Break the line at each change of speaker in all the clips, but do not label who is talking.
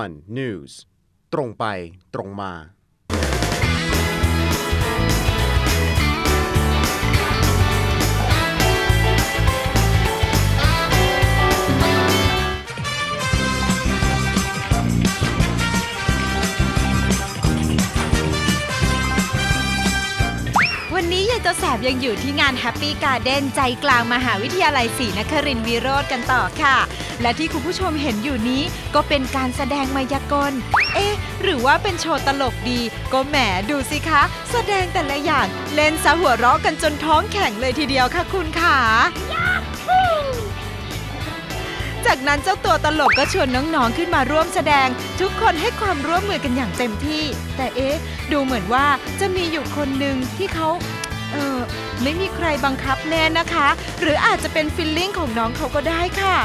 one news ตรงไปตรงมา
ตัวแสบยังอยู่ที่งาน Happy Garden ใจกลางมหาวิทยาลัยศรีนครินทร์วิโรธกันต่อค่ะ และที่คุณผู้ชมเห็นอยู่นี้ก็เป็นการแสดงมายากล เอ๊ะ หรือว่าเป็นโชว์ตลกดี ก็แหมดูสิคะ แสดงแต่ละอย่างเล่นซะหัวเราะกันจนท้องแข็งเลยทีเดียวค่ะคุณขาจากนั้นเจ้าตัวตลกก็ชวนน้องๆขึ้นมาร่วมแสดง ทุกคนให้ความร่วมมือกันอย่างเต็มที่ แต่เอ๊ะ ดูเหมือนว่าจะมีอยู่คนหนึ่งที่เขา ออ ไม่มีใครบังคับแน่นะคะ หรืออาจจะเป็นฟิลลิ่งของน้องเขาก็ได้ค่ะ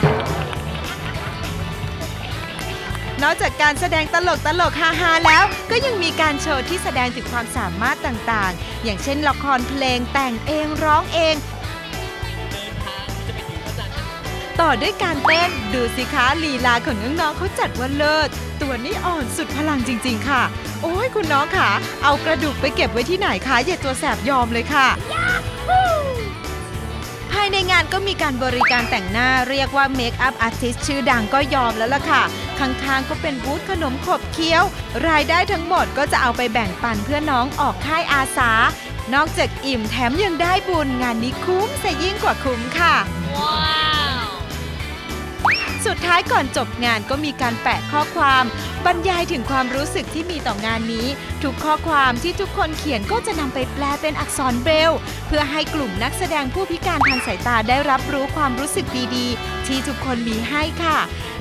นอกจากการแสดงตลกตลกฮาฮาๆแล้ว ก็ยังมีการโชว์ที่แสดงถึงความสามารถต่างๆ อย่างเช่นละครเพลงแต่งเองร้องเองต่อด้วยการเต้นดูสิคะลีลาของน้องๆเขาจัดว่าเลิศ ตัวนี้อ่อนสุดพลังจริง ๆ ค่ะ โอ้ยคุณน้องค่ะ เอากระดูกไปเก็บไว้ที่ไหนคะอย่าตัวแสบยอมเลยค่ะ ภายในงานก็มีการบริการแต่งหน้าเรียกว่าเมคอัพอาร์ติสชื่อดังก็ยอมแล้วล่ะค่ะ ข้างๆก็เป็นบูธขนมขบเคี้ยว รายได้ทั้งหมดก็จะเอาไปแบ่งปันเพื่อน้องออกค่ายอาสา นอกจากอิ่มแถมยังได้บุญงานนี้คุ้มซะยิ่งกว่าคุ้มค่ะ สุดท้ายก่อนจบงานก็มีการแปะข้อความ บรรยายถึงความรู้สึกที่มีต่องานนี้ ทุกข้อความที่ทุกคนเขียนก็จะนำไปแปลเป็นอักษรเบรลเพื่อให้กลุ่มนักแสดงผู้พิการทางสายตาได้รับรู้ความรู้สึกดีๆ ที่ทุกคนมีให้ค่ะ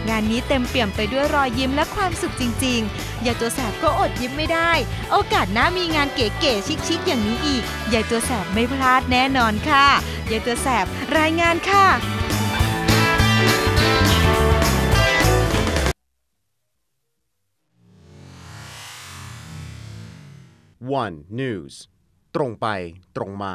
งานนี้เต็มเปี่ยมไปด้วยรอยยิ้มและความสุขจริงๆอย่าตัวแสบก็อดยิ้มไม่ได้ โอกาสหน้ามีงานเก๋ๆชิคๆอย่างนี้อีกอย่าตัวแสบไม่พลาดแน่นอนค่ะอย่าตัวแสบรายงานค่ะ
one news ตรงไปตรงมา